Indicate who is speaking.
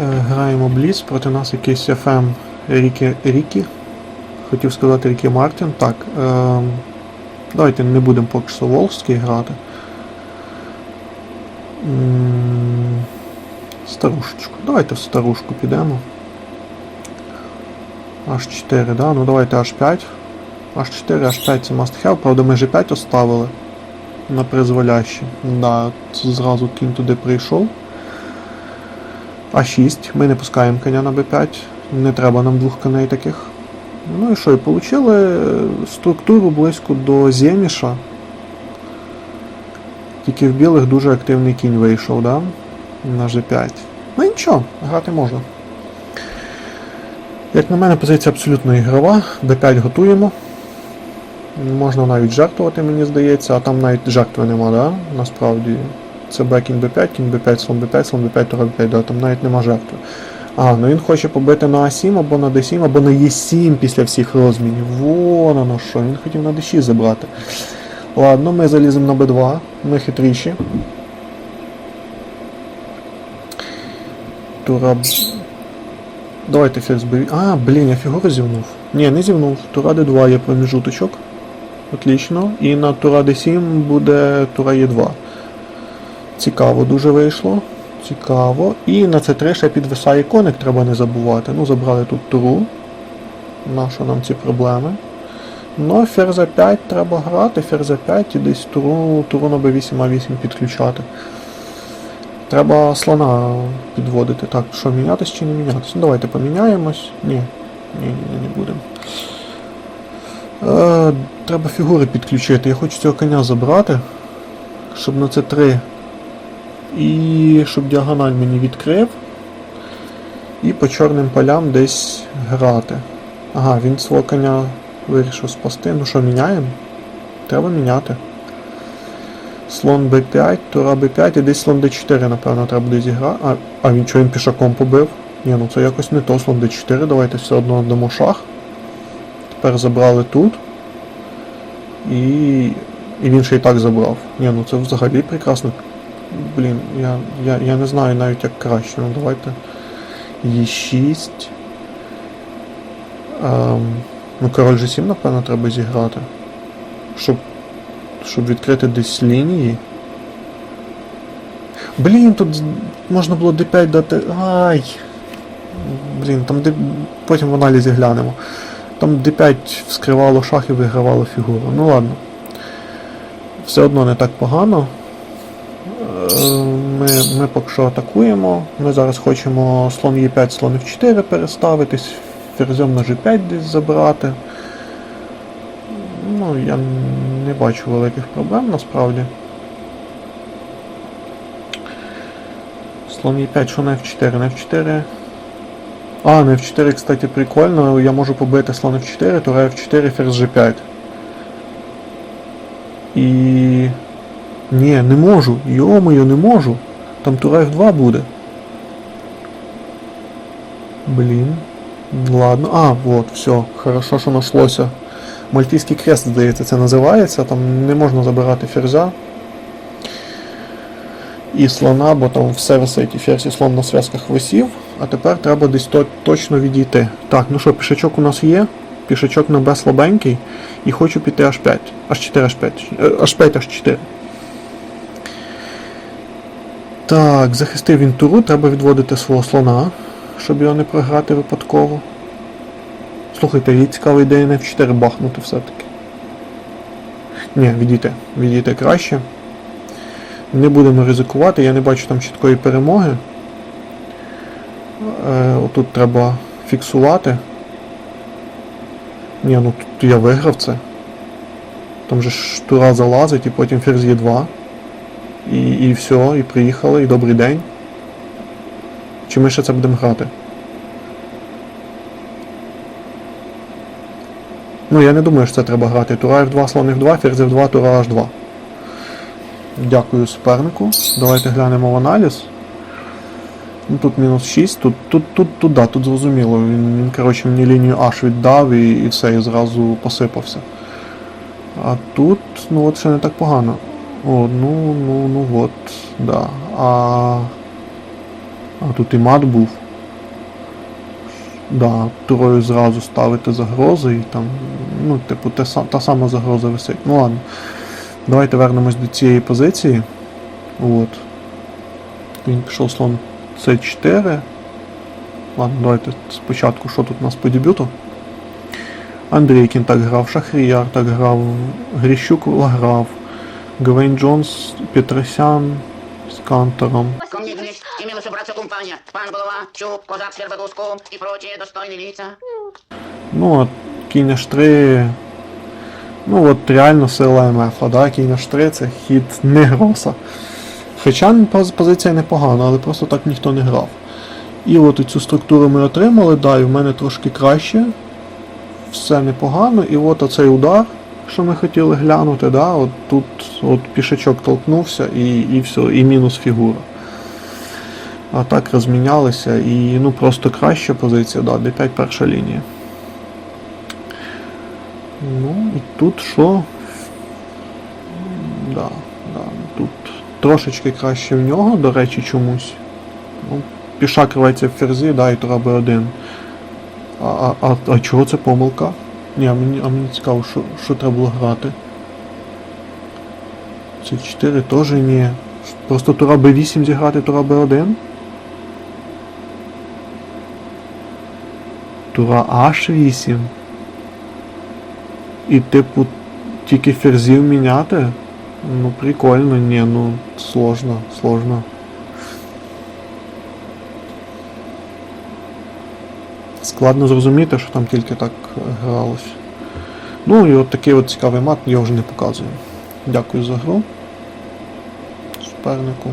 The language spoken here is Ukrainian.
Speaker 1: Е, Граємо Бліц, проти нас якийсь FM Рікі Рікі. Хотів сказати Рікі Мартін. Так. Е, давайте не будемо поки що Волжський грати. Старушечку. Давайте в старушку підемо. H4, да? Ну давайте H5. H4, H5 це must have, правда ми G5 оставили на призволяще. Да, зразу кінь туди прийшов. А6. Ми не пускаємо коня на Б5. Не треба нам двох коней таких. Ну і що, і отримали структуру близько до Земіша. Тільки в білих дуже активний кінь вийшов, да? На G5. Ну нічого, грати можна. Як на мене, позиція абсолютно ігрова. Б5 готуємо. Можна навіть жертвувати, мені здається, а там навіть жертви нема, да? Насправді. Це Б, кінь Б5, кінь Б5, слон Б5, слон Б5, тура Б5, да, там навіть нема жертви. А, ну він хоче побити на А7 або на Д7, або на Е7 після всіх розмінів. Вон оно що, він хотів на Д6 забрати. Ладно, ми заліземо на Б2, ми хитріші. Тура. Давайте ферзь Б. А, блін, я фігуру зівнув. Ні, не зівнув. Тура Д2 є проміжуточок. Отлично. І на Тура Д7 буде Тура Е2. Цікаво дуже вийшло. Цікаво. І на С3 ще підвисає коник, треба не забувати. Ну, забрали тут туру. Нащо нам ці проблеми? Ну, ферзь 5 треба грати, ферзь 5 і десь туру, туру на Б8, А8 підключати. Треба слона підводити. Так, що мінятись чи не мінятись? Ну, давайте поміняємось. Ні, ні, ні, не будемо. Е, треба фігури підключити. Я хочу цього коня забрати, щоб на це 3 і щоб діагональ мені відкрив. І по чорним полям десь грати. Ага, він свого коня вирішив спасти. Ну що, міняємо? Треба міняти. Слон b5, тура b5 і десь слон d4, напевно, треба буде зіграти. А, а він що він пішаком побив? Ні, ну це якось не то, слон d4, давайте все одно дамо шах. Тепер забрали тут. І. І він ще й так забрав. Ні, ну це взагалі прекрасно. Блін, я, я, я не знаю навіть як краще. Ну давайте. Е6. Ем, ну, король G7, напевно, треба зіграти. Щоб. Щоб відкрити десь лінії. Блін, тут можна було D5 дати. Ай! Блін, там D... потім в аналізі глянемо. Там D5 вскривало шах і вигравало фігуру. Ну ладно. Все одно не так погано. Ми, ми поки що атакуємо. Ми зараз хочемо слон Е5, слон F4 переставитись, ферзем на G5 десь забрати. Ну, я не бачу великих проблем насправді. Слон Е5, що на F4? На F4. А, на F4, кстати, прикольно. Я можу побити слон F4, тура F4, ферзь G5. І. Ні, не можу. Йо-моє, не можу. Там тура F2 буде. Блін. Ладно. А, вот, все. Хорошо, що нашлося. Мальтійський крест, здається, це називається. Там не можна забирати ферзя. І слона, бо там все висить і ферзь і слон на зв'язках висів. А тепер треба десь то, точно відійти. Так, ну що, пішачок у нас є. Пішачок на Б слабенький. І хочу піти H5. H4, H5. Е, H5, H4. Так, захистив він туру, треба відводити свого слона, щоб його не програти випадково. Слухайте, їй цікава ідея на F4 бахнути все-таки. Ні, відійти. Відійти краще. Не будемо ризикувати, я не бачу там чіткої перемоги. Е, отут треба фіксувати. Ні, ну тут я виграв це. Там же ж тура залазить і потім ферзь є 2. І, і все, і приїхали, і добрий день. Чи ми ще це будемо грати? Ну, я не думаю, що це треба грати. Тура F2, слон F2, ферзь F2, тура H2. Дякую супернику. Давайте глянемо в аналіз. Ну, тут мінус 6, тут, тут, тут, тут, да, тут зрозуміло. Він, він коротше, мені лінію H віддав і, і все, і зразу посипався. А тут, ну от ще не так погано. О, ну, ну, ну от, да. А, а тут і мат був. да, турою зразу ставити загрози і там, ну, типу, те, та сама загроза висить. Ну ладно. Давайте вернемось до цієї позиції. От. Він пішов слон С4. Ладно, давайте спочатку, що тут у нас по дебюту. Андрійкін так грав, Шахріяр так грав, Гріщук грав, Гвейн Джонс, Петросян з Кантором.
Speaker 2: Ко мне здесь имела собраться компания. Пан Голова, Чуб, Козак с Вербовском и прочие достойные лица.
Speaker 1: Ну, от кінь H3. Ну, от реально сила МФ, да? кінь H3 це хід не гроса. Хоча позиція непогана, але просто так ніхто не грав. І от цю структуру ми отримали, да, і в мене трошки краще. Все непогано. І от оцей удар, що ми хотіли глянути, да, от тут от пішачок толкнувся і, і все, і мінус фігура. А так розмінялися і ну просто краща позиція, да, D5 перша лінія. Ну, і тут що? Да, да, тут трошечки краще в нього, до речі, чомусь. Ну, пішак рветься в ферзі, да, і тура Б1. А, а, а, а чого це помилка? Ні, а мені, а мені цікаво, що, що треба було грати. Це 4 теж ні. Просто тура Б8 зіграти тура Б1. Тура H8. І типу тільки ферзів міняти? Ну прикольно, ні, ну сложно, сложно. Складно зрозуміти, що там тільки так е, гралось. Ну і от такий от цікавий мат, я вже не показую. Дякую за гру. Супернику.